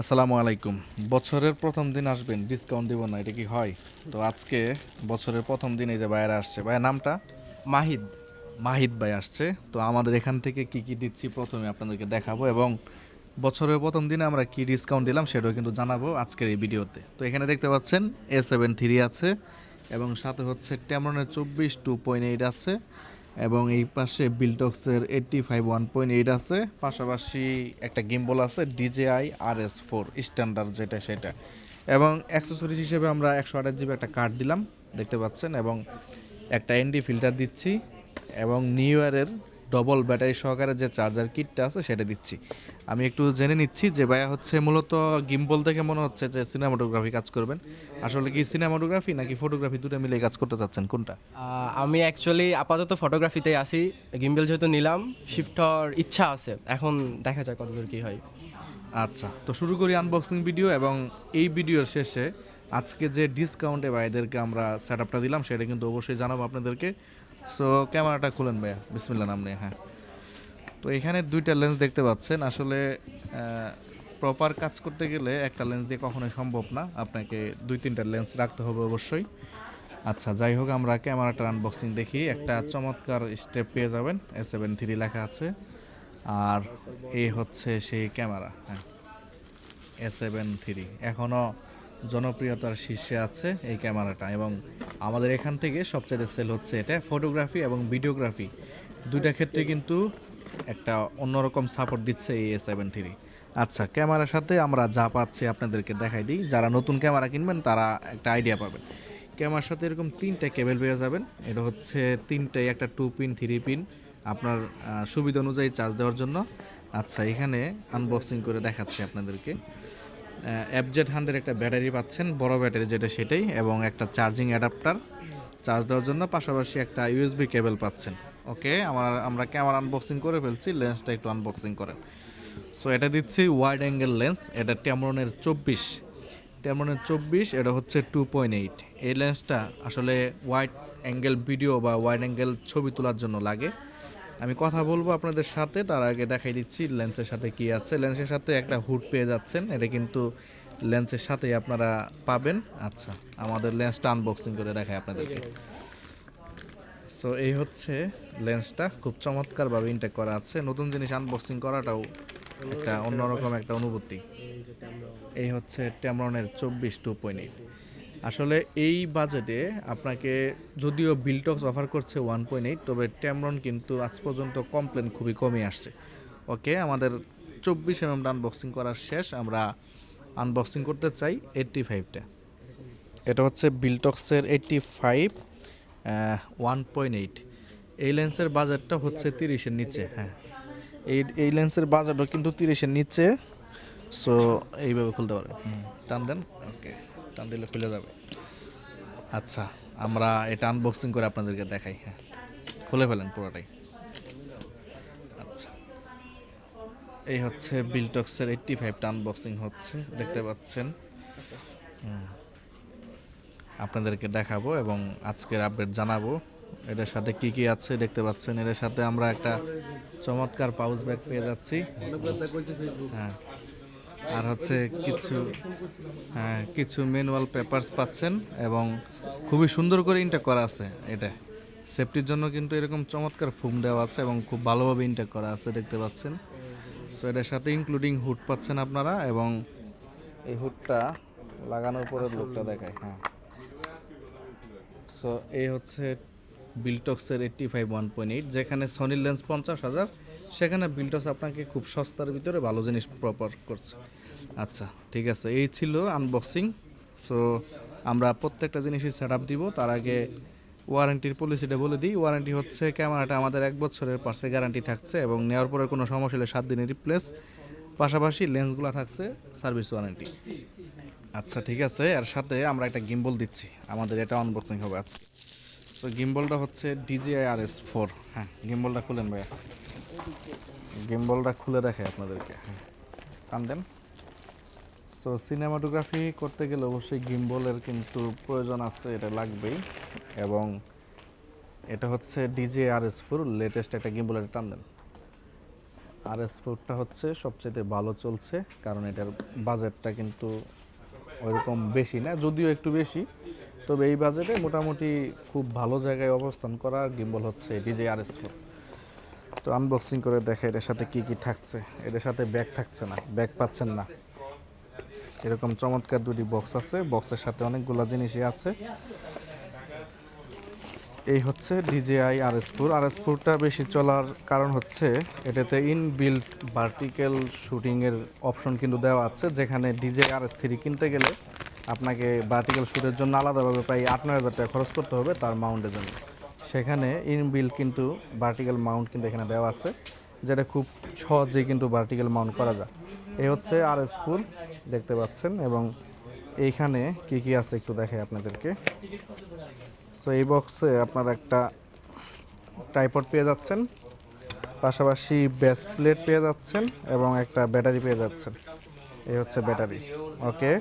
আসসালামু আলাইকুম। বছরের প্রথম দিন আসবেন ডিসকাউন্ট দিব না এটা কি হয়? তো আজকে বছরের প্রথম দিন এই যে বাইরে আসছে। ভাইয়ের নামটা? মাহিদ। মাহিদ ভাই আসছে। তো আমাদের এখান থেকে কি কি দিচ্ছি প্রথমে আপনাদেরকে দেখাবো এবং বছরের প্রথম দিনে আমরা কি ডিসকাউন্ট দিলাম সেটাও কিন্তু জানাব আজকের এই ভিডিওতে। তো এখানে দেখতে পাচ্ছেন এ সেভেন থ্রি আছে এবং সাথে হচ্ছে ট্যামরনের চব্বিশ টু পয়েন্ট এইট আছে। এবং এই পাশে বিলটক্সের eighty five one point eight আছে। পাশাপাশি একটা গিম্বল আছে DJI R S four standard যেটা সেটা। এবং অ্যাক্সেসরিজ হিসেবে আমরা একশো আঠাশ জিবি একটা কার্ড দিলাম, দেখতে পাচ্ছেন, এবং একটা এনডি ফিল্টার দিচ্ছি। এবং নিউ ইয়ারের ডবল ব্যাটারি সহকারে যে চার্জার কিটটা আছে সেটা দিচ্ছি। আমি একটু জেনে নিচ্ছি যে ভাইয়া হচ্ছে মূলত গিম্বল থেকে মনে হচ্ছে যে সিনেমাটোগ্রাফি কাজ করবেন। আসলে কি সিনেমাটোগ্রাফি নাকি ফটোগ্রাফি দুটো মিলে কাজ করতে চাচ্ছেন? কোনটা? আমি অ্যাকচুয়ালি আপাতত ফটোগ্রাফিতে আসি গিম্বেল যেহেতু নিলাম শিফট হওয়ার ইচ্ছা আছে। এখন দেখা যাক কতদূর কি হয়। আচ্ছা তো শুরু করি আনবক্সিং ভিডিও এবং এই ভিডিওর শেষে আজকে যে ডিসকাউন্টে ভাইদেরকে আমরা সেট আপটা দিলাম, সেটা কিন্তু অবশ্যই জানাব আপনাদেরকে। সো ক্যামেরাটা খুলেন ভাইয়া। বিসমিল্লা নাম নিয়ে হ্যাঁ। তো এখানে দুইটা লেন্স দেখতে পাচ্ছেন। আসলে প্রপার কাজ করতে গেলে একটা লেন্স দিয়ে কখনোই সম্ভব না। আপনাকে দুই তিনটা লেন্স রাখতে হবে অবশ্যই। আচ্ছা যাই হোক, আমরা ক্যামেরাটার আনবক্সিং দেখি। একটা চমৎকার স্টেপ পেয়ে যাবেন। এস সেভেন থ্রি লেখা আছে। আর এই হচ্ছে সেই ক্যামেরা হ্যাঁ। এ সেভেন থ্রি এখনও জনপ্রিয়তার শীর্ষে আছে এই ক্যামেরাটা এবং আমাদের এখান থেকে সবচেয়ে সেল হচ্ছে এটা ফটোগ্রাফি এবং ভিডিওগ্রাফি দুইটা ক্ষেত্রে কিন্তু একটা অন্যরকম সাপোর্ট দিচ্ছে এই এ সেভেন থ্রি আচ্ছা ক্যামেরার সাথে আমরা যা পাচ্ছি আপনাদেরকে দেখাই দিই। যারা নতুন ক্যামেরা কিনবেন, তারা একটা আইডিয়া পাবেন। ক্যামেরার সাথে এরকম তিনটা কেবেল পেয়ে যাবেন। এটা হচ্ছে তিনটাই একটা টু পিন থ্রি পিন আপনার সুবিধা অনুযায়ী চার্জ দেওয়ার জন্য। আচ্ছা এখানে আনবক্সিং করে দেখাচ্ছি আপনাদেরকে। অ্যাপজেড হান্ড্রেড একটা ব্যাটারি পাচ্ছেন, বড় ব্যাটারি যেটা সেটাই, এবং একটা চার্জিং অ্যাডাপ্টার চার্জ দেওয়ার জন্য পাশাপাশি একটা ইউএসবি কেবল পাচ্ছেন। ওকে আমার, আমরা ক্যামেরা আনবক্সিং করে ফেলছি লেন্সটা একটু আনবক্সিং করেন। সো এটা দিচ্ছি ওয়াইড অ্যাঙ্গেল লেন্স এটা ট্যামরনের চব্বিশ। ট্যামরনের চব্বিশ, এটা হচ্ছে টু পয়েন্ট এইট এই লেন্সটা আসলে ওয়াইড অ্যাঙ্গেল ভিডিও বা ওয়াইড অ্যাঙ্গেল ছবি তোলার জন্য লাগে। আমি কথা বলব আপনাদের সাথে। তার আগে দেখাই দিচ্ছি লেন্সের সাথে কি আছে। লেন্সের সাথে একটা হুড পেয়ে যাচ্ছেন। এটা কিন্তু লেন্সের সাথেই আপনারা পাবেন। আচ্ছা আমাদের লেন্সটা আনবক্সিং করে দেখাই আপনাদেরকে। সো এই হচ্ছে লেন্সটা। খুব চমৎকারভাবে ইনটেক করা আছে। নতুন জিনিস আনবক্সিং করাটাও একটা অন্যরকম একটা অনুভূতি। এই হচ্ছে ট্যামরনের চব্বিশ টু পয়েন্ট এইট আসলে এই বাজেটে আপনাকে যদিও বিলটক্স অফার করছে ওয়ান পয়েন্ট এইট তবে ট্যামরন কিন্তু আজ পর্যন্ত কমপ্লেন খুবই কমে আসছে। ওকে আমাদের চব্বিশ এম আনবক্সিং করার শেষ আমরা আনবক্সিং করতে চাই এইট্টি ফাইভটা এটা হচ্ছে বিলটক্সের eighty five one point eight এই লেন্সের বাজেটটা হচ্ছে তিরিশের নিচে হ্যাঁ। এই এই লেন্সের বাজেটও কিন্তু তিরিশের নিচে সো এইভাবে খুলতে হুম, টান দেন। ওকে টান দিলে খুলে যাবে। আচ্ছা আমরা এটা আনবক্সিং করে আপনাদেরকে দেখাই হ্যাঁ। খুলে ফেলেন পুরোটাই। আচ্ছা। এই হচ্ছে বিলটক্সের এইট্টি ফাইভটা আনবক্সিং হচ্ছে দেখতে পাচ্ছেন। আপনাদেরকে দেখাবো এবং আজকের আপডেট জানাব। এটার সাথে কি কি আছে দেখতে পাচ্ছেন। এটার সাথে আমরা একটা চমৎকার পাউচ ব্যাগ পেয়ে যাচ্ছি। হ্যাঁ। আর হচ্ছে কিছু হ্যাঁ কিছু ম্যানুয়াল পেপারস পাচ্ছেন এবং খুবই সুন্দর করে ইনটেক করা আছে এটা। সেফটির জন্য কিন্তু এরকম চমৎকার ফুম দেওয়া আছে এবং খুব ভালোভাবে ইনটেক করা আছে, দেখতে পাচ্ছেন। সো এটার সাথে ইনক্লুডিং হুড পাচ্ছেন আপনারা এবং এই হুডটা লাগানোর পরে লুকটা দেখায় হ্যাঁ। সো এই হচ্ছে বিলটক্সের eighty five one point eight যেখানে সনির লেন্স পঞ্চাশ হাজার সেখানে বিলটক্স আপনাকে খুব সস্তার ভিতরে ভালো জিনিস প্রপার করছে। আচ্ছা ঠিক আছে। এই ছিল আনবক্সিং সো আমরা প্রত্যেকটা জিনিসই সেট আপ দিব। তার আগে ওয়ারেন্টির পলিসিটা বলে দিই। ওয়ারেন্টি হচ্ছে ক্যামেরাটা আমাদের এক বছরের পাশে গ্যারান্টি থাকছে এবং নেওয়ার পরে কোনো সমস্যা হলে সাত দিনের রিপ্লেস পাশাপাশি লেন্সগুলো থাকছে সার্ভিস ওয়ারেন্টি আচ্ছা ঠিক আছে। এর সাথে আমরা একটা গিম্বল দিচ্ছি। আমাদের এটা আনবক্সিং হবে। আজকে সো গিম্বলটা হচ্ছে ডিজিআই আর এস ফোর হ্যাঁ গিম্বলটা খুলেন ভাইয়া। গিম্বলটা খুলে দেখে আপনাদেরকে। টান দেন। সো সিনেমাটোগ্রাফি করতে গেলে অবশ্যই গিম্বলের কিন্তু প্রয়োজন আছে, এটা লাগবেই। এবং এটা হচ্ছে DJ R S four latest একটা গিম্বল এটা টান দেন। আর এস ফোরটা হচ্ছে সবচেয়ে ভালো চলছে, কারণ এটার বাজেটটা কিন্তু ওইরকম বেশি না, যদিও একটু বেশি। তবে এই বাজেটে মোটামুটি খুব ভালো জায়গায় অবস্থান করা গিম্বল হচ্ছে ডিজে আর এস ফোর তো আনবক্সিং করে দেখে এটার সাথে কি কি থাকছে। এটার সাথে ব্যাগ থাকছে না ব্যাগ পাচ্ছেন না। এরকম চমৎকার দুটি বক্স আছে। বক্সের সাথে অনেকগুলো জিনিসই আছে। এই হচ্ছে DJI R S four R S ফোরটা বেশি চলার কারণ হচ্ছে এটাতে ইনবিল্ট ভার্টিক্যাল শুটিংয়ের অপশন কিন্তু দেওয়া আছে, যেখানে ডিজে আর এস থ্রি কিনতে গেলে আপনাকে ভার্টিক্যাল শ্যুটের জন্য আলাদাভাবে প্রায় আট নয় হাজার টাকা খরচ করতে হবে, তার মাউন্টের জন্য। সেখানে ইনবিল্ট কিন্তু ভার্টিক্যাল মাউন্ট কিন্তু এখানে দেওয়া আছে, যেটা খুব সহজেই কিন্তু ভার্টিক্যাল মাউন্ট করা যায়। এই হচ্ছে আর এস ফুল দেখতে পাচ্ছেন, এবং এইখানে কি কি আছে একটু দেখাই আপনাদেরকে। সো এই বক্সে আপনারা একটা ট্রাইপড পেয়ে যাচ্ছেন, পাশাপাশি বেস প্লেট পেয়ে যাচ্ছেন, এবং একটা ব্যাটারি পেয়ে যাচ্ছেন। এই হচ্ছে ব্যাটারি ওকে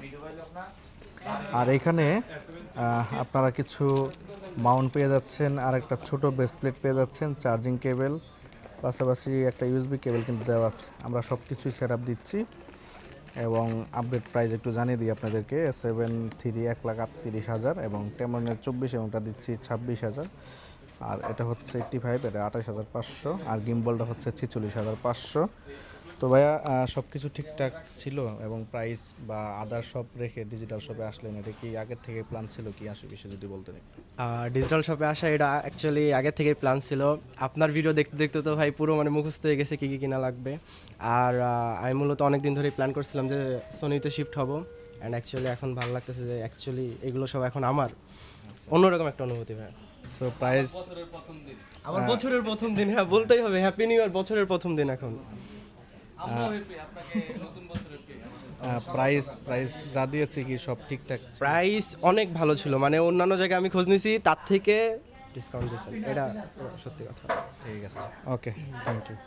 আর এখানে আপনারা কিছু মাউন্ট পেয়ে যাচ্ছেন আর একটা ছোটো প্লেট পেয়ে যাচ্ছেন, চার্জিং কেবেল, পাশাপাশি একটা ইউএসবি কেবেল কিন্তু দেওয়া আছে। আমরা সব কিছুই সেট দিচ্ছি এবং আপডেট প্রাইস একটু জানিয়ে দিই আপনাদেরকে, সেভেন থ্রি এক লাখ আটত্রিশ হাজার এবং টেমনের চব্বিশ এমনটা দিচ্ছি, ছাব্বিশ হাজার। আর এটা হচ্ছে এইট্টি ফাইভ, এটা আঠাশ হাজার পাঁচশো। আর গিম্বলটা হচ্ছে ছিচল্লিশ হাজার পাঁচশো। তো ভাইয়া সব কিছু ঠিকঠাক ছিল এবং প্রাইস বা আদার শপ রেখে ডিজিটাল শপে আসলেন এটা কি আগের থেকে প্ল্যান ছিল কি? আসে বিষয়ে যদি বলতেন ডিজিটাল শপে আসা এটা অ্যাকচুয়ালি আগে থেকে প্ল্যান ছিল। আপনার ভিডিও দেখতে দেখতে তো ভাই পুরো মানে মুখস্থ হয়ে গেছে কী কী কিনা লাগবে। আর আমি মূলত অনেক দিন ধরেই প্ল্যান করছিলাম যে সোনিতে শিফট হব। অ্যান্ড অ্যাকচুয়ালি এখন ভালো লাগতেছে যে অ্যাকচুয়ালি এগুলো সব এখন আমার। অন্যরকম একটা অনুভূতি ভাই। সো প্রাইস আমার বছরের প্রথম দিন। হ্যাঁ বলতেই হবে হ্যাপি নিউ ইয়ার বছরের প্রথম দিন এখন। প্রাইস প্রাইস যা দিয়েছে কি সব ঠিকঠাক? প্রাইস অনেক ভালো ছিল মানে অন্যান্য জায়গায় আমি খোঁজ নিয়েছি তার থেকে ডিসকাউন্ট দিয়েছেন। এটা সত্যি কথা। ঠিক আছে। Okay thank you